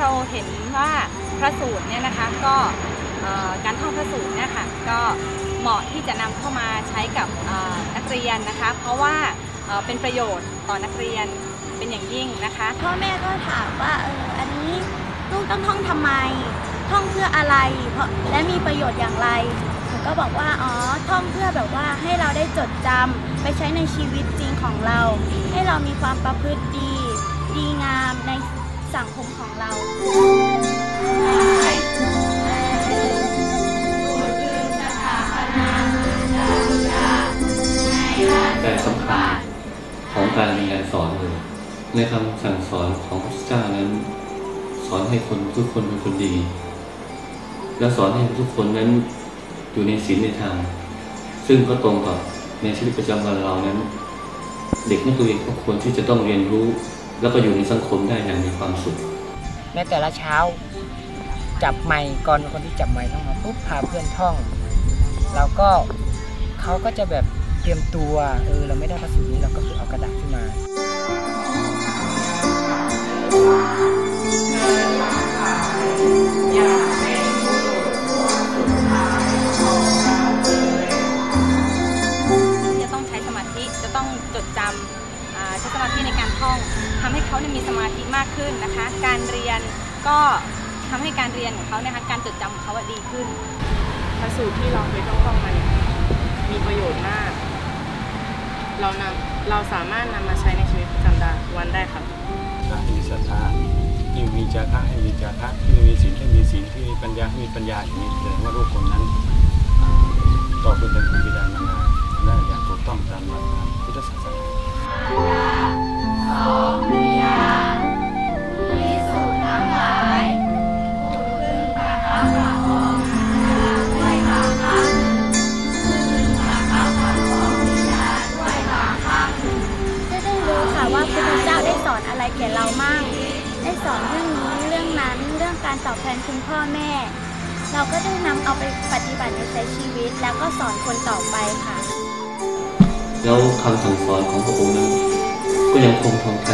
เราเห็นว่าพระสูตรเนี่ยนะคะก็การท่องพระสูตรเนี่ยค่ะก็เหมาะที่จะนำเข้ามาใช้กับนักเรียนนะคะ เพราะว่าเป็นประโยชน์ต่อนักเรียนเป็นอย่างยิ่งนะคะพ่อแม่ก็ถามว่าเอออันนี้ลูกต้องท่องทำไม ท่องเพื่ออะไรเพราะและมีประโยชน์อย่างไรหนูก็บอกว่าอ๋อท่องเพื่อแบบว่าให้เราได้จดจำไปใช้ในชีวิตจริงของเรา ให้เรามีความประพฤติดี ดีงามใน สังคมของเราแต่สำคัญของการเรียนสอนเลยในคำสั่งสอนของพระพุทธเจ้านั้น สอนให้คนทุกคนเป็นคนดี และสอนให้ทุกคนนั้นอยู่ในศีลในธรรมซึ่งก็ตรงกับในชีวิตประจำวันเรานั้น เด็กนักเรียนก็ควรที่จะต้องเรียนรู้ แล้วก็อยู่ในสังคมได้อย่างมีความสุขในแต่ละเช้า จับไมค์ก่อนคนที่จับไมค์ท่องมาปุ๊บพาเพื่อนท่องเราก็เขาก็จะแบบเตรียมตัวเออเราไม่ได้ภาษีนี้เราก็คือเอากระดาษขึ้นมา เขาเนี่ยมีสมาธิมากขึ้นนะคะ การเรียนก็ทำให้การเรียนของเขาเนี่ยนะคะการจดจำของเขาอะดีขึ้นพระสูตรที่เราเคยท่องท่องมาเนี่ยมีประโยชน์มาก เรานำเราสามารถนำมาใช้ในชีวิตประจำวันได้ครับให้มีศรัทธาที่มีจาระให้มีจาระที่มีศีลให้มีศีลที่มีปัญญาให้มีปัญญาอย่างนี้แสดงว่าลูก ว่าพระพุทธเจ้าได้สอนอะไรแก่เรามั่งได้สอนเรื่องนี้เรื่องนั้นเรื่องการตอบแทนคุณพ่อแม่ เราก็ได้นำเอาไปปฏิบัติในใช้ชีวิต แล้วก็สอนคนต่อไปค่ะ แล้วคำสั่งสอนของพระองค์นั้นก็ยังคงทองท